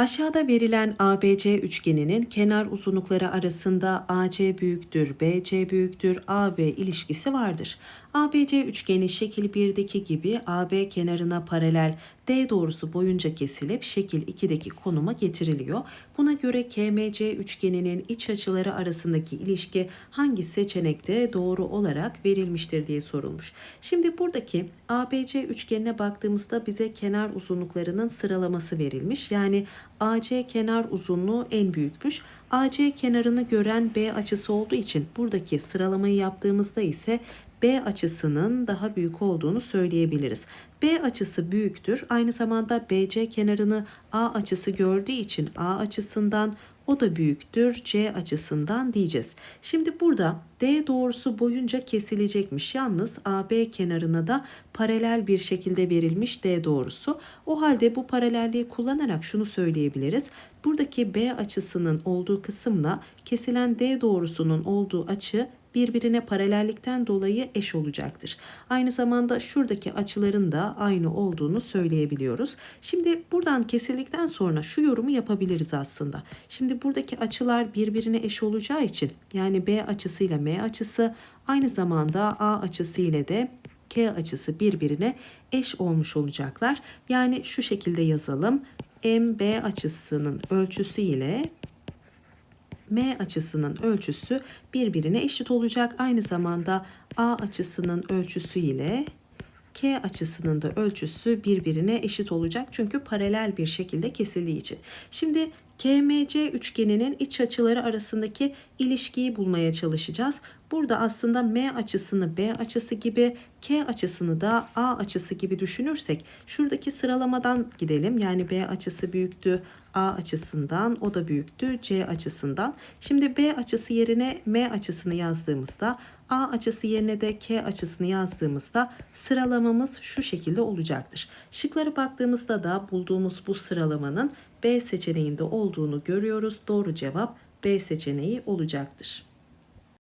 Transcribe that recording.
Aşağıda verilen ABC üçgeninin kenar uzunlukları arasında AC büyüktür, BC büyüktür, AB ilişkisi vardır. ABC üçgeni şekil 1'deki gibi AB kenarına paralel D doğrusu boyunca kesilip şekil 2'deki konuma getiriliyor. Buna göre KMC üçgeninin iç açıları arasındaki ilişki hangi seçenekte doğru olarak verilmiştir diye sorulmuş. Şimdi buradaki ABC üçgenine baktığımızda bize kenar uzunluklarının sıralaması verilmiş. Yani AC kenar uzunluğu en büyükmüş. AC kenarını gören B açısı olduğu için buradaki sıralamayı yaptığımızda ise B açısının daha büyük olduğunu söyleyebiliriz. B açısı büyüktür. Aynı zamanda BC kenarını A açısı gördüğü için A açısından o da büyüktür C açısından diyeceğiz. Şimdi burada D doğrusu boyunca kesilecekmiş. Yalnız AB kenarına da paralel bir şekilde verilmiş D doğrusu. O halde bu paralelliği kullanarak şunu söyleyebiliriz. Buradaki B açısının olduğu kısımla kesilen D doğrusunun olduğu açı birbirine paralellikten dolayı eş olacaktır. Aynı zamanda şuradaki açıların da aynı olduğunu söyleyebiliyoruz. Şimdi buradan kesildikten sonra şu yorumu yapabiliriz aslında. Şimdi buradaki açılar birbirine eş olacağı için yani B açısıyla M açısı aynı zamanda A açısı ile de K açısı birbirine eş olmuş olacaklar. Yani şu şekilde yazalım. MB açısının ölçüsü ile M açısının ölçüsü birbirine eşit olacak. Aynı zamanda A açısının ölçüsü ile K açısının da ölçüsü birbirine eşit olacak. Çünkü paralel bir şekilde kesildiği için. Şimdi KMC üçgeninin iç açıları arasındaki ilişkiyi bulmaya çalışacağız. Burada aslında M açısını B açısı gibi, K açısını da A açısı gibi düşünürsek şuradaki sıralamadan gidelim. Yani B açısı büyüktü A açısından, o da büyüktü C açısından. Şimdi B açısı yerine M açısını yazdığımızda A açısı yerine de K açısını yazdığımızda sıralamamız şu şekilde olacaktır. Şıklara baktığımızda da bulduğumuz bu sıralamanın B seçeneğinde olduğunu görüyoruz. Doğru cevap B seçeneği olacaktır.